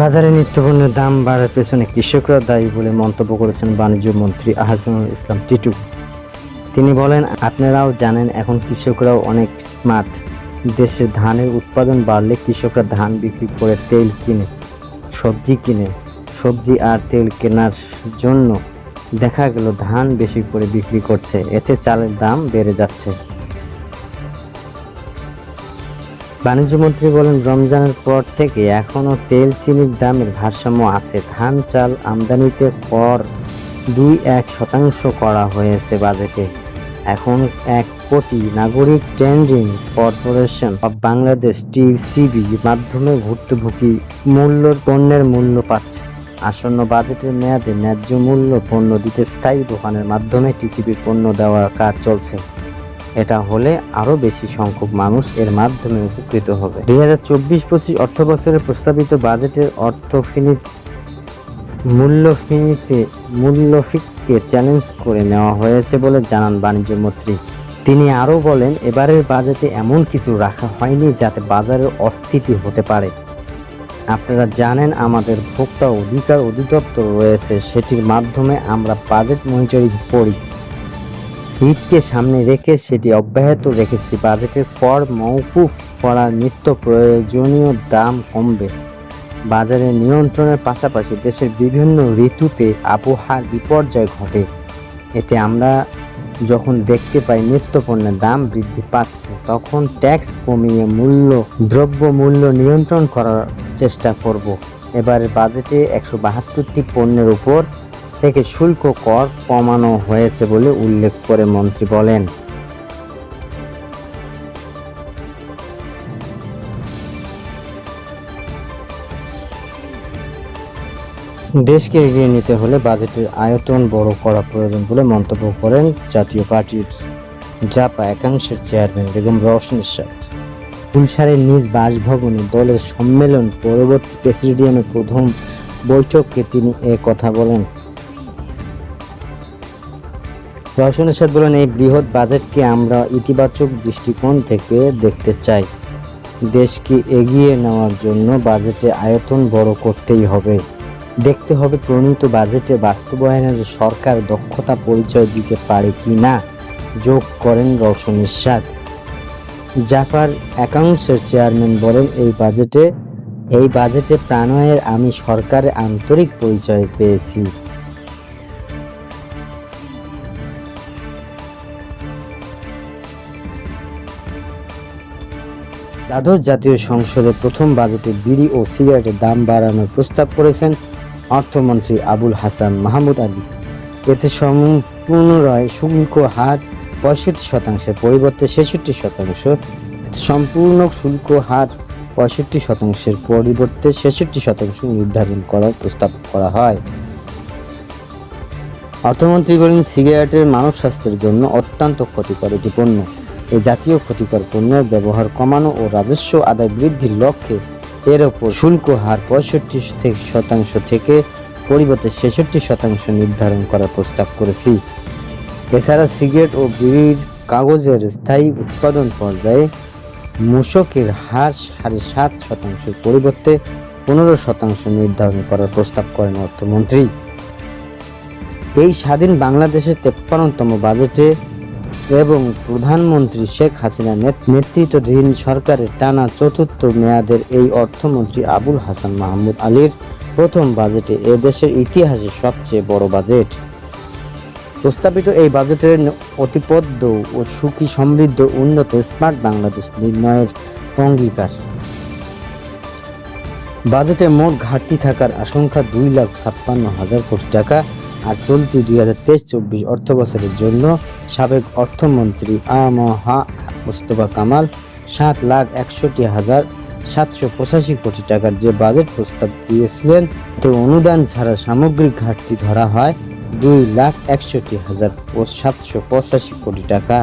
বাজারে নিত্যপণ্যের দাম বাড়ার পেছনে কৃষকরা দায়ী বলে মন্তব্য করেছেন বাণিজ্য মন্ত্রী আহসানুল ইসলাম টিটু। তিনি বলেন, আপনারাও জানেন, এখন কৃষকরাও অনেক স্মার্ট। দেশের ধানের উৎপাদন বাড়লে কৃষকরা ধান বিক্রি করে তেল কিনে, সবজি কিনে, সবজি আর তেল কেনার জন্য দেখা গেল ধান বেশি করে বিক্রি করছে। এতে চালের দাম বেড়ে যাচ্ছে। বাণিজ্যমন্ত্রী বলেন, রমজানের পর থেকে এখনও তেল, চিনির দামের ভারসাম্য আছে। ধান, চাল আমদানিতে কর দুই এক শতাংশ করা হয়েছে বাজেটে। এখন এক কোটি নাগরিক trading corporation of Bangladesh, TCB মাধ্যমে ভর্তুভুকি মূল্য, পণ্যের মূল্য পাচ্ছে। আসন্ন বাজেটের মেয়াদে ন্যায্য মূল্য পণ্য দিতে স্থায়ী দোকানের মাধ্যমে টিসিবির পণ্য দেওয়ার কাজ চলছে। এটা হলে আরও বেশি সংখ্যক মানুষ এর মাধ্যমে উপকৃত হবে। দুই হাজার চব্বিশ পঁচিশ অর্থ বছরের প্রস্তাবিত বাজেটের অর্থ ফিনি মূল্য ফিনিতে মূল্য ফিককে চ্যালেঞ্জ করে নেওয়া হয়েছে বলে জানান বাণিজ্য মন্ত্রী। তিনি আরও বলেন, এবারের বাজেটে এমন কিছু রাখা হয়নি যাতে বাজারের অস্থিতি হতে পারে। আপনারা জানেন, আমাদের ভোক্তা অধিকার অধিদপ্তর রয়েছে, সেটির মাধ্যমে আমরা বাজেট মনিটরিং করি। ঈদকে সামনে রেখে সেটি অব্যাহত রেখেছি। বাজেটের কর মওকুফ করার নিত্য প্রয়োজনীয় দাম কমবে। বাজারে নিয়ন্ত্রণের পাশাপাশি দেশের বিভিন্ন ঋতুতে আবহাওয়ার বিপর্যয় ঘটে। এতে আমরা যখন দেখতে পাই নিত্য পণ্যের দাম বৃদ্ধি পাচ্ছে, তখন ট্যাক্স কমিয়ে মূল্য, দ্রব্য মূল্য নিয়ন্ত্রণ করার চেষ্টা করব। এবারে বাজেটে একশো বাহাত্তরটি পণ্যের উপর থেকে শুল্ক কর কমানো হয়েছে বলে উল্লেখ করে মন্ত্রী বলেন। দেশকে এগিয়ে নিতে হলে বাজেটের আয়তন বড় করা প্রয়োজন বলে মন্তব্য করেন জাতীয় পার্টির জাপা একাংশের চেয়ারম্যান বেগম রওশন ইরশাদ। গুলশারের নিজ বাসভবনে দলের সম্মেলন পরবর্তী প্রেসিডিয়ামের প্রথম বৈঠকে তিনি এ কথা বলেন। রওশন ইরশাদ বলেন, এই বৃহৎ বাজেটকে আমরা ইতিবাচক দৃষ্টিকোণ থেকে দেখতে চাই। দেশকে এগিয়ে নেওয়ার জন্য বাজেটে আয়তন বড় করতেই হবে। দেখতে হবে প্রণীত বাজেটে বাস্তবায়নের সরকার দক্ষতা পরিচয় দিতে পারে কি না যোগ করেন রওশন ইরশাদ জাপার অ্যাকাউন্টসের চেয়ারম্যান বলেন, এই বাজেটে এই বাজেটে প্রাণয়ের আমি সরকারের আন্তরিক পরিচয় পেয়েছি। দ্বাদশ জাতীয় সংসদে প্রথম বাজেটে বিড়ি ও সিগারেটের দাম বাড়ানোর প্রস্তাব করেছেন অর্থমন্ত্রী আবুল হাসান মাহমুদ আলী। এতে সম্পূর্ণরায় শুল্ক হার পঁয়ষট্টি শতাংশের পরিবর্তে ছেষট্টি শতাংশ সম্পূর্ণ শুল্ক হার পঁয়ষট্টি শতাংশের পরিবর্তে ছেষট্টি শতাংশ নির্ধারণ করার প্রস্তাব করা হয়। অর্থমন্ত্রী বলেন, সিগারেটের মানব স্বাস্থ্যের জন্য অত্যন্ত ক্ষতিকর এটি পণ্য। এই জাতীয় ক্ষতিকর পণ্যের ব্যবহার কমানো ও রাজস্ব আদায় বৃদ্ধির লক্ষ্যে এর ওপর শুল্ক হার পঁয়ষট্টি শতাংশ থেকে পরিবর্তে ছেষট্টি শতাংশ নির্ধারণ করার প্রস্তাব করেছি। এছাড়া সিগারেট ও বিড়ির কাগজের স্থায়ী উৎপাদন পর্যায়ে মূসকের হার সাড়ে সাত শতাংশের পরিবর্তে পনেরো শতাংশ নির্ধারণ করার প্রস্তাব করেন অর্থমন্ত্রী। এই স্বাধীন বাংলাদেশের তেপ্পান্নতম বাজেটে এবং প্রধানমন্ত্রী শেখ হাসিনা নেত- নেতৃত্বাধীন সরকারের টানা চতুর্থ মেয়াদের এই অর্থমন্ত্রী আবুল হাসান মাহমুদ আলীর প্রথম বাজেটে এ দেশের ইতিহাসে সবচেয়ে বড় বাজেট। প্রস্তাবিত এই বাজেটের অতিপদ্য ও সুখী সমৃদ্ধ উন্নত স্মার্ট বাংলাদেশ নির্ণয়ের অঙ্গীকার। বাজেটে মোট ঘাটতি থাকার আশঙ্কা দুই লাখ ছাপ্পান্ন হাজার কোটি টাকা। আর চলতি দুই হাজার তেইশ চব্বিশ অর্থ বছরের জন্য সাবেক অর্থমন্ত্রী আমহা মুস্তফা কামাল সাত লাখ একষট্টি হাজার সাতশো পঁচাশি কোটি টাকার যে বাজেট প্রস্তাব দিয়েছিলেন, তো অনুদান ছাড়া সামগ্রিক ঘাটতি ধরা হয় দুই লাখ একষট্টি হাজার সাতশো পঁচাশি কোটি টাকা।